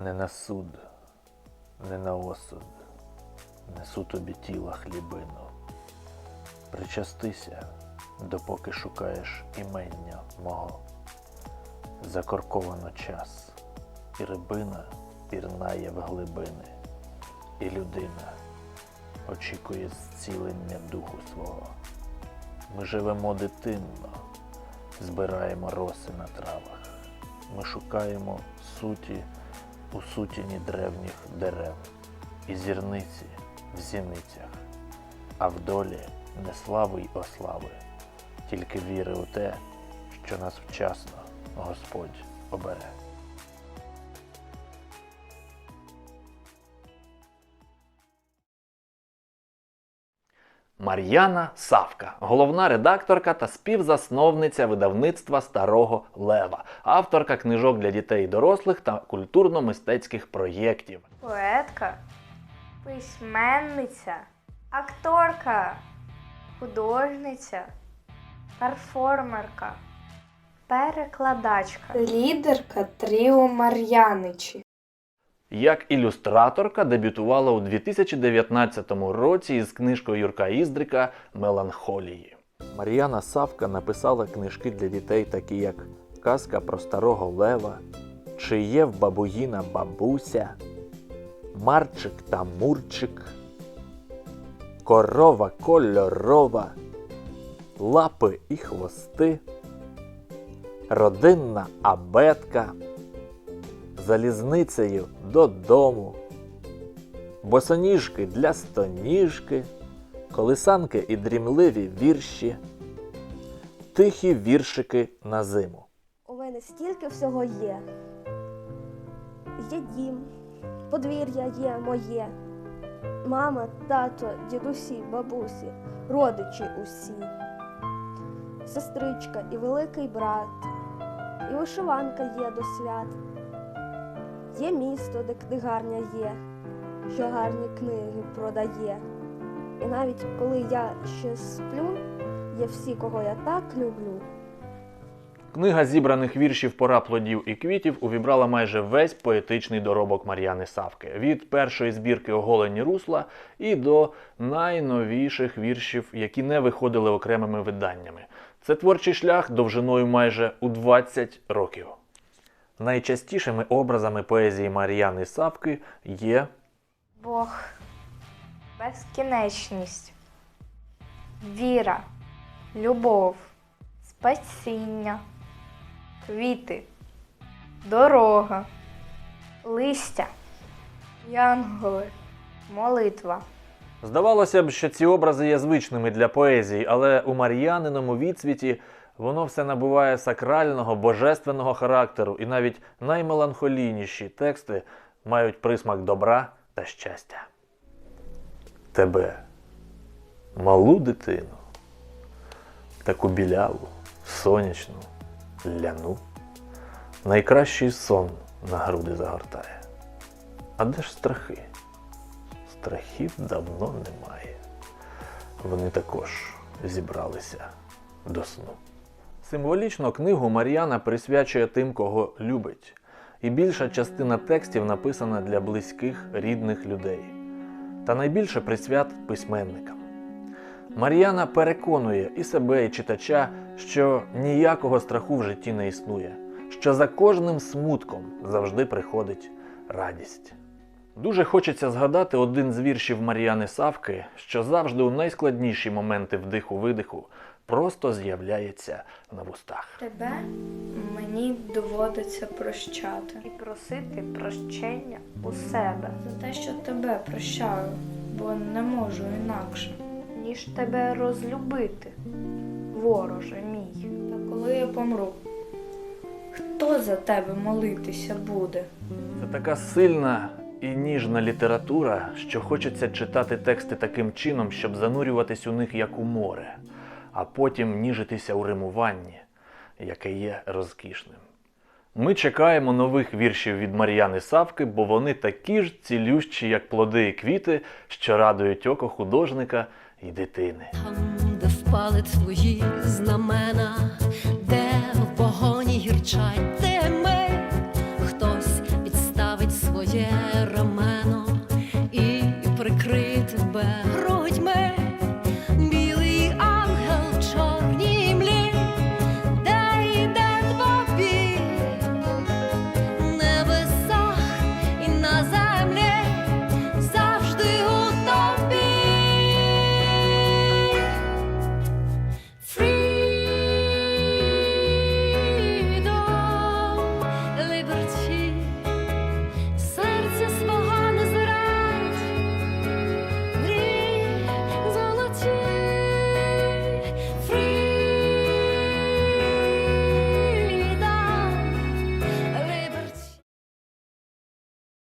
Не на суд, не на осуд, несу тобі тіла хлібину. Причастися, допоки шукаєш імення мого. Закорковано час, і рибина пірнає в глибини, і людина очікує зцілення духу свого. Ми живемо дитинно, збираємо роси на травах. Ми шукаємо суті у сутіні древніх дерев, і зірниці в зіницях, а в долі не слави й ослави, тільки віри у те, що нас вчасно Господь обере. Мар'яна Савка, головна редакторка та співзасновниця видавництва Старого Лева, авторка книжок для дітей і дорослих та культурно-мистецьких проєктів. Поетка, письменниця, акторка, художниця, перформерка, перекладачка. Лідерка Тріо Мар'яничі. Як ілюстраторка дебютувала у 2019 році із книжкою Юрка Іздрика Меланхолії. Мар'яна Савка написала книжки для дітей, такі як Казка про старого лева, Чи є в бабуїна бабуся, Марчик та Мурчик, Корова кольорова, Лапи і хвости, Родинна абетка залізницею додому, босоніжки для стоніжки, колисанки і дрімливі вірші, тихі віршики на зиму. У мене стільки всього є. Є дім, подвір'я є моє. Мама, тато, дідусі, бабусі, родичі усі. Сестричка і великий брат, і вишиванка є до свят. Є місто, де книгарня є, що гарні книги продає. І навіть коли я ще сплю, є всі, кого я так люблю. Книга зібраних віршів пора плодів і квітів увібрала майже весь поетичний доробок Мар'яни Савки від першої збірки оголені русла і до найновіших віршів, які не виходили окремими виданнями. Це творчий шлях довжиною майже у 20 років. Найчастішими образами поезії Мар'яни Савки є Бог, безкінечність, віра, любов, спасіння, квіти, дорога, листя, янголи, молитва. Здавалося б, що ці образи є звичними для поезії, але у Мар'яниному відсвіті воно все набуває сакрального, божественного характеру, і навіть наймеланхолійніші тексти мають присмак добра та щастя. Тебе, малу дитину, таку біляву, сонячну, ляну, найкращий сон на груди загортає. А де ж страхи? страхів давно немає. Вони також зібралися до сну. Символічно книгу Мар'яна присвячує тим, кого любить, і більша частина текстів написана для близьких рідних людей. Та найбільше присвят письменникам. Мар'яна переконує і себе, і читача, що ніякого страху в житті не існує, що за кожним смутком завжди приходить радість. Дуже хочеться згадати один з віршів Мар'яни Савки, що завжди у найскладніші моменти вдиху-видиху просто з'являється на вустах. Тебе мені доводиться прощати і просити прощення у себе за те, що тебе прощаю, бо не можу інакше, ніж тебе розлюбити, вороже мій. Та коли я помру, хто за тебе молитися буде? Це така сильна і ніжна література, що хочеться читати тексти таким чином, щоб занурюватись у них як у море, а потім ніжитися у римуванні, яке є розкішним. Ми чекаємо нових віршів від Мар'яни Савки, бо вони такі ж цілющі, як плоди і квіти, що радують око художника і дитини. Там, де впали твої знамена, де в погоні гірчать